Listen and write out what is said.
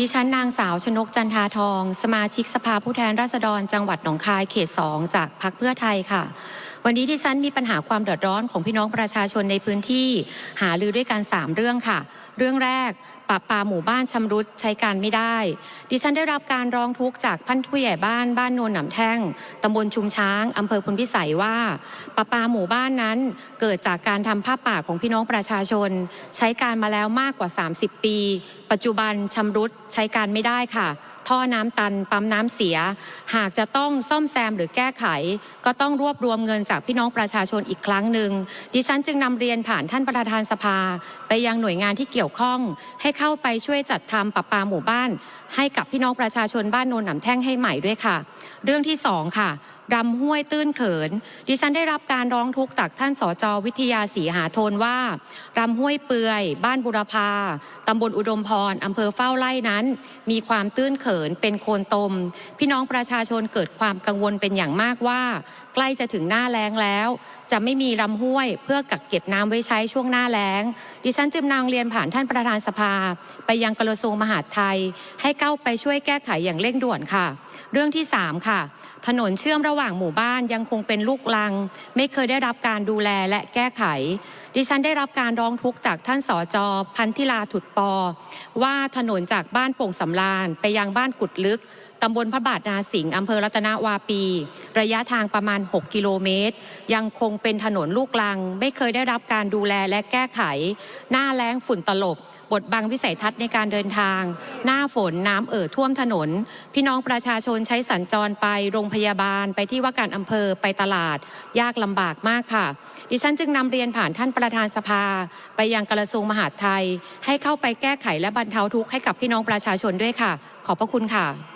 ดิฉันนางสาวชนกจันทาทอง สมาชิกสภาผู้แทนราษฎร จังหวัดหนองคายเขต2จากพรรคเพื่อไทยค่ะ วันนี้ดิฉันมีปัญหาความเดือดร้อนของพี่น้องประชาชนในพื้นที่ หาลือด้วยกัน 3 เรื่องค่ะ เรื่องแรกปรับปาหมู่บ้านชำรุดใช้การไม่ได้ ดิฉันได้รับการร้องทุกข์จากพันผู้ใหญ่บ้านบ้านโนนหนำแท่งตำบลชุมช้างอำเภอพลพิสัยว่าปรับปาหมู่บ้านนั้นเกิดจากการทำผ้าป่าของพี่น้องประชาชน ใช้การมาแล้วมากกว่า 30 ปี ปัจจุบันชำรุดใช้การไม่ได้ค่ะ ท่อน้ำตัน ปั๊มน้ำเสีย หากจะต้องซ่อมแซมหรือแก้ไข ก็ต้องรวบรวมเงินจากพี่น้องประชาชนอีกครั้งหนึ่งดิฉันจึงนำเรียนผ่านท่านประธานสภา ไปยังหน่วยงานที่เกี่ยวข้อง ให้เข้าไปช่วยจัดทำประปาหมู่บ้าน ให้กับพี่น้องประชาชนบ้านโนนหนำแท่งให้ใหม่ด้วยค่ะ เรื่องที่สองค่ะ รำห้วยตื้นเขิน ดิฉันได้รับการร้องทุกข์จากท่านสจวิทยาศรีหาโทนว่ารำห้วยเปือย บ้านบุรพาตำบลอุดมพรอำเภอเฝ้าไร่นั้น มีความตื้นเขินเป็นโคลนตม พี่น้องประชาชนเกิดความกังวลเป็นอย่างมากว่า ใกล้จะถึงหน้าแล้งแล้ว จะไม่มีลำห้วยเพื่อกักเก็บน้ำไว้ใช้ช่วงหน้าแล้ง ดิฉันจึงนางเรียนผ่านท่านประธานสภา ไปยังกระทรวงมหาดไทย ให้เข้าไปช่วยแก้ไขอย่างเร่งด่วนค่ะ เรื่องที่สามค่ะ ถนนเชื่อมระหว่างหมู่บ้านยังคงเป็นลูกลัง ไม่เคยได้รับการดูแลและแก้ไข ดิฉันได้รับการร้องทุกข์จากท่านสจพันธิลาถุดปอ ว่าถนนจากบ้านโป่งสำราญไปยังบ้านกุดลึกตำบลพระบาทนาสิงห์อำเภอรัตนวาปี ระยะทางประมาณ 6 กิโลเมตร ยังคงเป็นถนนลูกลัง ไม่เคยได้รับการดูแลและแก้ไข หน้าแล้งฝุ่นตลบ บทบังวิสัยทัศน์ในการเดินทาง หน้าฝนน้ำเอ่อท่วมถนน พี่น้องประชาชนใช้สัญจรไปโรงพยาบาลไปที่ว่าการอำเภอไปตลาด ยากลำบากมากค่ะ ดิฉันจึงนำเรียนผ่านท่านประธานสภา ไปยังกระทรวงมหาดไทย ให้เข้าไปแก้ไขและบรรเทาทุกข์ให้กับพี่น้องประชาชนด้วยค่ะ ขอบพระคุณค่ะ